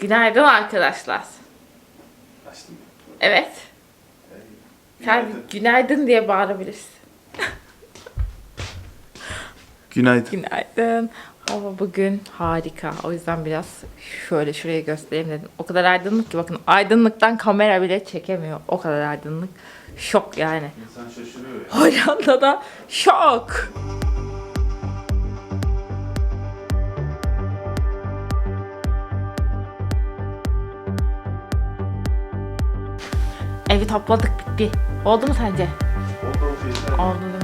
Günaydın arkadaşlar. Açtım. Evet. Sen günaydın diye bağırabilirsin. Günaydın. Günaydın. Hava bugün harika. O yüzden biraz şöyle şuraya göstereyim dedim. O kadar aydınlık ki bakın aydınlıktan kamera bile çekemiyor. O kadar aydınlık. Şok yani. İnsan şaşırıyor ya. Hollanda'da şok. Evi topladık bitti. Oldu mu sence? Oldu değil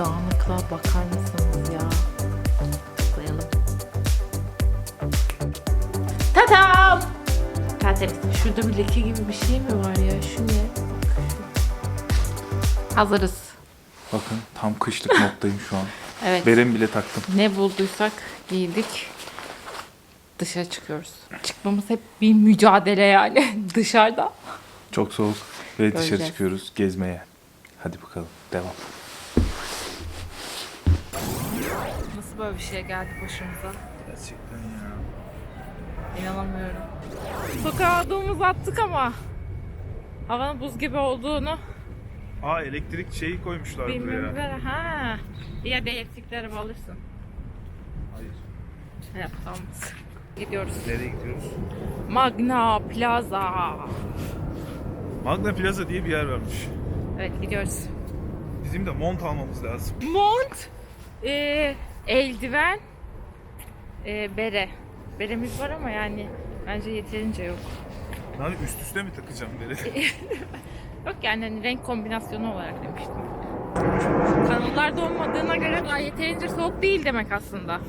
dağınıklığa bakar mısınız ya? Tıklayalım. Tatam! Tertemiz. Şurada bir leke gibi bir şey mi var ya? Şu ne? Hazırız. Bakın tam kışlık moddayım şu an. Evet. Berem bile taktım. Ne bulduysak giydik. Dışarı çıkıyoruz. Çıkmamız hep bir mücadele yani dışarıda. Çok soğuk ve dışarı Göreceğiz. çıkıyoruz gezmeye. Hadi bakalım devam. Nasıl böyle bir şey geldi başımıza? Gerçekten ya. İnanamıyorum. Sokağa adımımızı attık ama havanın buz gibi olduğunu Aa elektrik şeyi koymuşlar bilmiyorum. Ha. Ya da elektrikleri alırsın. Hayır. Evet tamam. Gidiyoruz. Nereye gidiyoruz? Magna Plaza. Magna Plaza diye bir yer varmış. Evet gidiyoruz. Bizim de mont almamız lazım. Mont, e, eldiven, e, bere. Beremiz var ama yani bence yeterince yok. Lan üst üste mi takacağım beri? Yok yani hani renk kombinasyonu olarak demiştim. Kanallarda olmadığına göre daha yeterince soğuk değil demek aslında.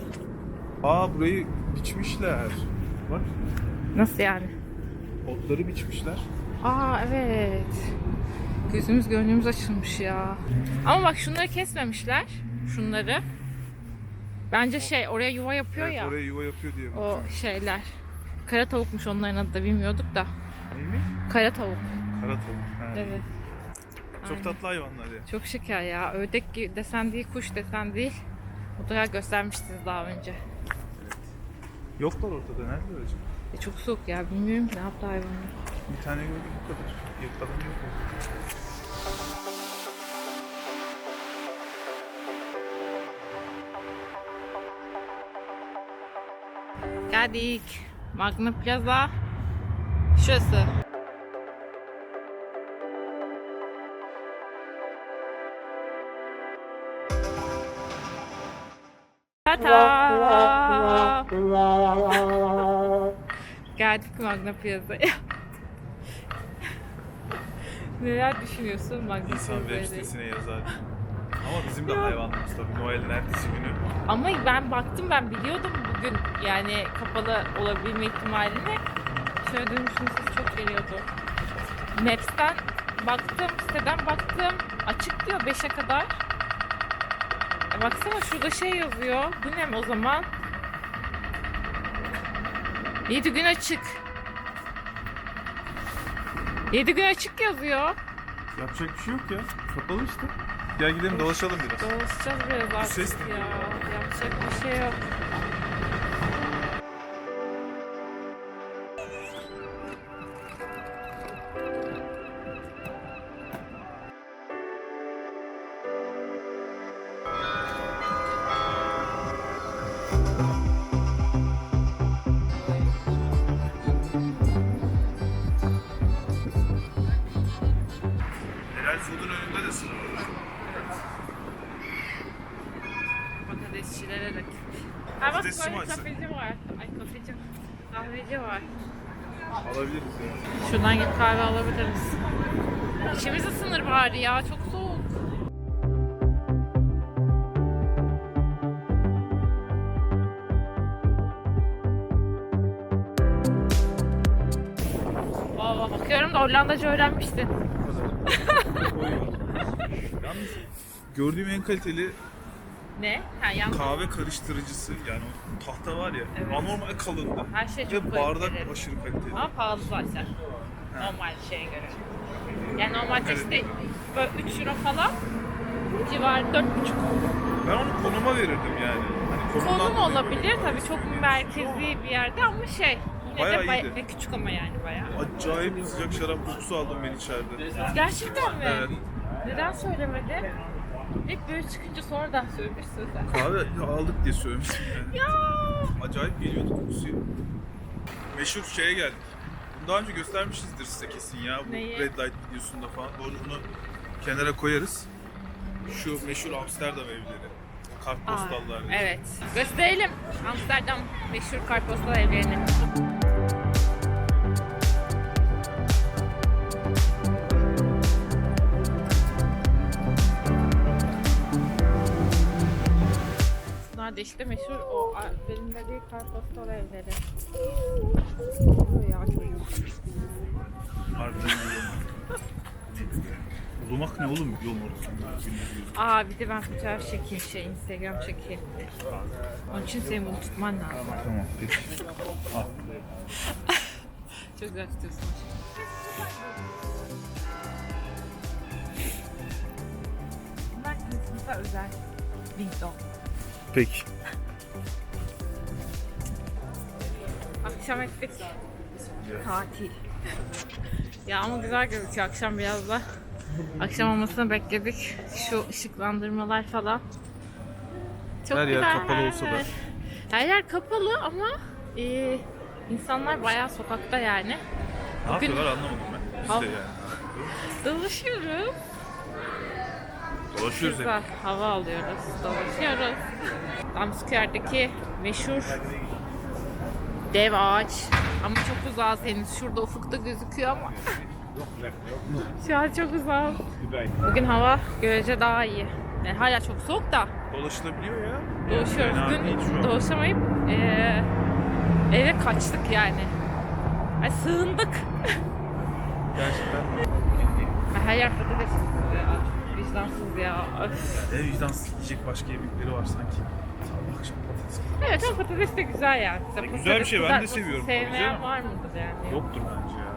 Aa burayı biçmişler. Bak Nasıl yani? otları biçmişler. Aa evet. Gözümüz gönlümüz açılmış ya. Ama bak şunları kesmemişler. Şunları. Bence şey oraya yuva yapıyor Evet, ya. oraya yuva yapıyor diye. O şeyler. Kara tavukmuş onların adı da bilmiyorduk da. Ne mi? Kara tavuk. Kara tavuk. Ha. Evet. Çok Aynen. tatlı hayvanlar ya. Çok şeker ya. Ördek gi- desen değil, kuş desen değil. Mutlaka göstermiştiniz daha önce. Yoklar ortada. Nerede acaba? E çok soğuk ya. Bilmiyorum ki ne yaptı hayvanlar. Bir tane gördüm bu kadar. Yakalan yok. Geldik. Magna Plaza. Şurası. Tata. Geldik Magna Plaza'ya. Neler düşünüyorsun Magna İnsan web sitesine yazar. Ama bizim de hayvanımız tabii. Noel'in ertesi günü. Ama ben baktım ben biliyordum bugün yani kapalı olabilme ihtimalini. Şöyle dönüşüm ses çok geliyordu. Maps'ten baktım, siteden baktım. Açık diyor 5'e kadar. E baksana şurada şey yazıyor. Bu ne mi o zaman? 7 gün açık. 7 gün açık yazıyor. Yapacak bir şey yok ya. Kapalı işte. Gel gidelim dolaşalım biraz. Dolaşacağız biraz artık ses ya? Yapacak bir şey yok. Food'un önünde de sıra var. Patatesçilere. Ha bak Patatesçi mi böyle açsın? kafeci var. Ay kafeci. Kahveci var. Alabiliriz ya. Şuradan gidip kahve alabiliriz. İçimiz ısınır bari ya çok soğuk. Valla bakıyorum da Hollandaca öğrenmişsin. Yalnız gördüğüm en kaliteli Ne? Ha yan kahve karıştırıcısı yani o tahta var ya Evet. anormal kalındı. her şey çok Ve bardak kaliteli. aşırı kaliteli. Ama pahalı zaten. Normal şeye göre. Yani normalde işte böyle 3 euro falan civarı 4,5 Ben onu konuma verirdim yani. Hani konumdan Konum dolayı olabilir tabii çok merkezi bir yerde ama şey Bayağı de bay- iyiydi. ve küçük ama yani bayağı. Acayip sıcak şarap kokusu aldım ben içeride. Gerçekten mi? Evet. Neden söylemedi? Hep böyle çıkınca sonradan söylemişsin sen. Kahve aldık diye söylemiştim yani. Ya Acayip geliyordu kokusu. Meşhur şeye geldik. Bunu daha önce göstermişizdir size kesin ya. Bu Neyi? Red Light videosunda falan. Doğru bunu kenara koyarız. Şu meşhur Amsterdam evleri. Kartpostallar. Evet. Gösterelim Amsterdam meşhur kartpostal evlerini. Bunlar da işte meşhur o benim dediği kartpostal evleri. Ya çocuk. Harbiden ne oğlum yolun ortasında? Aa bir de ben fotoğraf çekeyim şey Instagram çekeyim. Onun için senin bunu tutman lazım. Tamam peki. Al. Çok güzel tutuyorsun. Bunlar sınıfa özel. Window. Peki. Akşam ettik. Tatil. Ya ama güzel gözüküyor akşam biraz da. Akşam olmasını bekledik. Şu ışıklandırmalar falan. Çok Her yer güzel. kapalı olsa da. Her yer kapalı ama e, insanlar bayağı sokakta yani. Ne Bugün- yapıyorlar anlamadım ben. Biz Al. de yani. Dolaşıyoruz. Dolaşıyoruz hep. Güzel hava alıyoruz. Dolaşıyoruz. Damsuköy'deki meşhur dev ağaç. Ama çok uzağız henüz. Şurada ufukta gözüküyor ama. Şu an çok uzağız. Bugün hava görece daha iyi. Yani hala çok soğuk da Dolaşılabiliyor ya. dolaşıyoruz. Fena değil şu Bugün an. dolaşamayıp eee, eve kaçtık yani. Ay sığındık. Gerçekten. Ay, Her yer patates. Vicdansız ya. Öf. Ne vicdansız yiyecek başka yemekleri var sanki. Sabah akşam patates. Evet ama patates de güzel yani. Mesela Ya güzel bir şey, ben de patates seviyorum. Tabii Sevmeyen canım. var mıdır yani? Yoktur bence ya.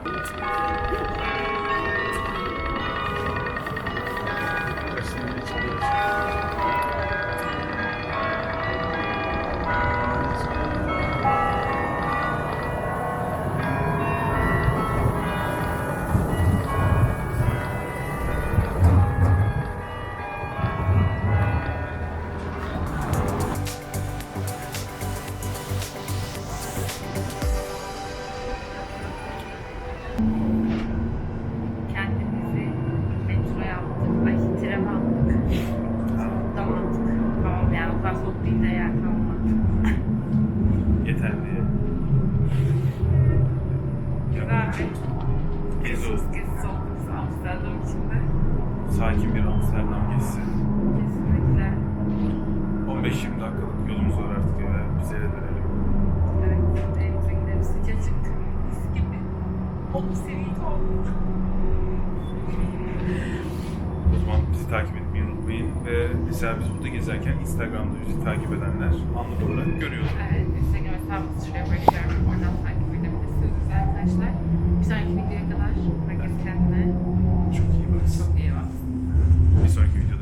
Kendimizi metroya attık. Ay trene attık. Tamam yani o kadar soğuk değil de yer kalmadı. Yeterli. Güzel bir Gezi olsun. gezisi oldu Amsterdam içinde. Sakin bir Amsterdam gezisi. Kesinlikle. 15-20 dakikalık yolumuz var artık eve. Biz eve dönelim. Evet. Evimize gideriz. Sıcacık. Mis gibi. Onu seviyorum. O zaman bizi takip etmeyi unutmayın. Ve mesela biz burada gezerken Instagram'da bizi takip edenler anlık olarak görüyorlar. Evet, Instagram hesabımızı şuraya bırakıyorum. Oradan takip edebilirsiniz arkadaşlar. Bir sonraki videoya kadar herkes kendine Çok iyi baksın. çok iyi baksın. Bir sonraki görüşürüz.